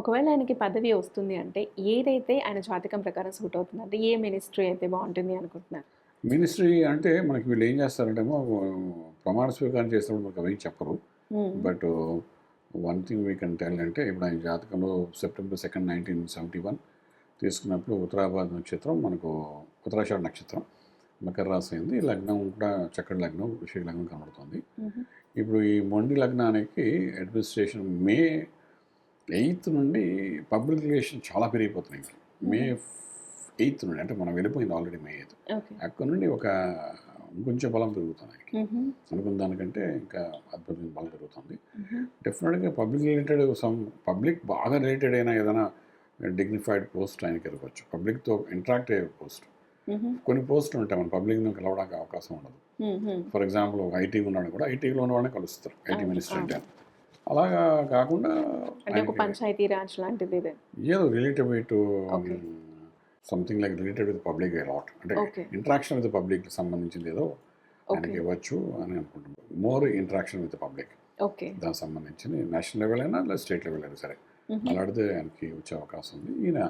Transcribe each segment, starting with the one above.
ఒకవేళ ఆయనకి పదవి వస్తుంది అంటే ఏదైతే ఆయన జాతకం ప్రకారం సూట్ అవుతుంది అంటే ఏ మినిస్ట్రీ అయితే బాగుంటుంది అనుకుంటున్నారు? మినిస్ట్రీ అంటే మనకి వీళ్ళు ఏం చేస్తారంటేమో ప్రమాణ స్వీకారం చేసినప్పుడు మనకు అవి చెప్పరు. But one thing we can tell అంటే ఇప్పుడు ఆయన జాతకంలో September second nineteen seventy one తీసుకున్నప్పుడు ఉత్తరాబాద్ నక్షత్రం మనకు ఉత్తరాషాఢ నక్షత్రం. మకర రాశి అయింది. లగ్నం కూడా చక్కటి లగ్నం వృషిక లగ్నం కనబడుతుంది. ఇప్పుడు ఈ మొండి లగ్నానికి అడ్మినిస్ట్రేషన్ మే ఎయిత్ నుండి పబ్లిక్ రిలేషన్ చాలా పెరిగిపోతున్నాయి ఇంకా. మే ఎయిత్ నుండి అంటే మనం వెళ్ళిపోయింది ఆల్రెడీ మే ఎయిత్ అక్కడ నుండి ఒక కొంచెం బలం పెరుగుతుంది ఆయనకి. అనుకున్న దానికంటే ఇంకా అద్భుతమైన బలం పెరుగుతుంది. డెఫినెట్గా పబ్లిక్ రిలేటెడ్ సమ్ పబ్లిక్ బాగా రిలేటెడ్ అయినా ఏదైనా డిగ్నిఫైడ్ పోస్ట్ ఆయనకి ఎరగవచ్చు పబ్లిక్తో ఇంటరాక్ట్ అయ్యే పోస్ట్. కొన్ని పోస్టులు ఉంటాయి మన పబ్లిక్ను కలవడానికి అవకాశం ఉండదు. ఫర్ ఎగ్జాంపుల్ ఒక ఐటీ ఉన్నాడు కూడా ఐటీలో ఉన్నవాడిని కలుస్తారు ఐటీ మినిస్టర్. అంటే అలాగా కాకుండా అంటే ఒక పంచాయతీ రాజ్ లాంటిది ఏదో related to. Something like related with public lot అంటే. ఇంటరాక్షన్ విత్ పబ్లిక్ సంబంధించింది ఏదో ఆయనకి ఇవ్వచ్చు అని అనుకుంటున్నాను more interaction with public okay. దానికి సంబంధించి నేషనల్ లెవెల్ అయినా లేదా స్టేట్ లెవెల్ అయినా సరే. అలాడితే ఆయనకి వచ్చే అవకాశం ఉంది. ఈయన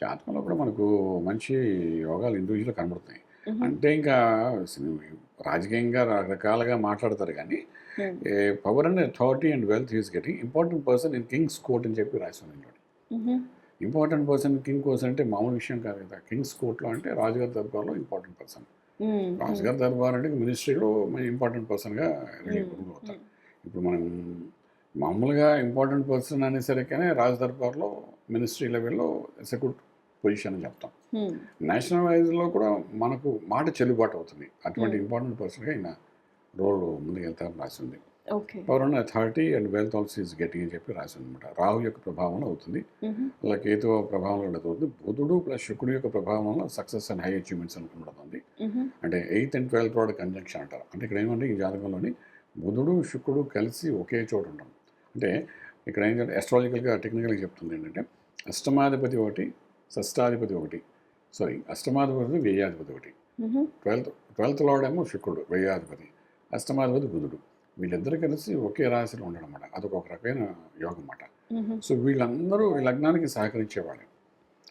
జాతకంలో కూడా మనకు మంచి యోగాలు ఇండివిజువల్ కనబడుతున్నాయి. అంటే ఇంకా రాజకీయంగా రకరకాలుగా మాట్లాడతారు కానీ. Power and authority and wealth is getting important person in kings court అని చెప్పి ఇందులో మ్మ్. ఇంపార్టెంట్ పర్సన్ కింగ్ కోర్స్ అంటే మామూలు విషయం కాదు కదా కింగ్స్ కోర్ట్లో అంటే రాజుగారి దర్బార్లో ఇంపార్టెంట్ పర్సన్. రాజుగారి దర్బార్ అంటే మినిస్ట్రీలో ఇంపార్టెంట్ పర్సన్గా మ్మ్. అవుతారు ఇప్పుడు మనం మామూలుగా ఇంపార్టెంట్ పర్సన్ అనేసరికనే రాజు దర్బార్లో మినిస్ట్రీ లెవెల్లో గుడ్ పొజిషన్ అని చెప్తాం. నేషనల్ వైజ్లో కూడా మనకు మాట చెల్లుబాటు అవుతుంది. అటువంటి. ఇంపార్టెంట్ పర్సన్గా ఆయన రోల్ ముందుకు వెళ్తారని రాసింది. Power and authority and wealth also is getting అని చెప్పి రాసింది అనమాట రాహు యొక్క ప్రభావం అవుతుంది. అలా కేతు ప్రభావం అవుతుంది. బుధుడు ప్లస్ శుక్రుడు యొక్క ప్రభావం వల్ల సక్సెస్ అండ్ హై అచీవ్మెంట్స్ అని కనబడుతుంది. మ్మ్. అంటే eighth and twelfth road conjunction అంటారు. అంటే ఇక్కడ ఏమంటే ఈ జాతకంలోని బుధుడు శుక్రుడు కలిసి ఒకే చోట ఉండడం. అంటే ఇక్కడ ఏంటంటే అస్ట్రాలజికల్గా టెక్నికల్గా చెప్తుంది ఏంటంటే అష్టమాధిపతి ఒకటి షష్టాధిపతి ఒకటి. సారీ అష్టమాధిపతి వ్యయాధిపతి ఒకటి. ట్వెల్త్ ట్వెల్త్ లార్డ్ ఏమో శుక్రుడు వ్యయాధిపతి. అష్టమాధిపతి బుధుడు. వీళ్ళిద్దరు కలిసి ఒకే రాశిలో ఉండడం అన్నమాట అదొక ఒక రకమైన యోగం అన్నమాట. సో వీళ్ళందరూ ఈ లగ్నానికి సహకరించేవాళ్ళు.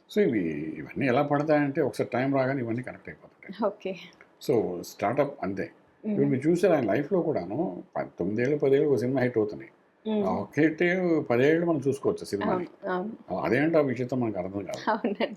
సో ఇవి ఇవన్నీ ఎలా పడతాయంటే ఒకసారి టైం రాగానే ఇవన్నీ కనెక్ట్ అయిపోతుంటాయి. ఓకే. సో స్టార్టప్ అంతే. ఇప్పుడు. మీరు చూసారు ఆయన లైఫ్లో కూడాను తొమ్మిదేళ్ళు పదేళ్ళు ఒక సినిమా హిట్ అవుతున్నాయి. హిట్ పదేళ్ళు మనం చూసుకోవచ్చు అవును. అదేంటో ఆ విషయంతో మనకు అర్థం కాదు. అవునండి.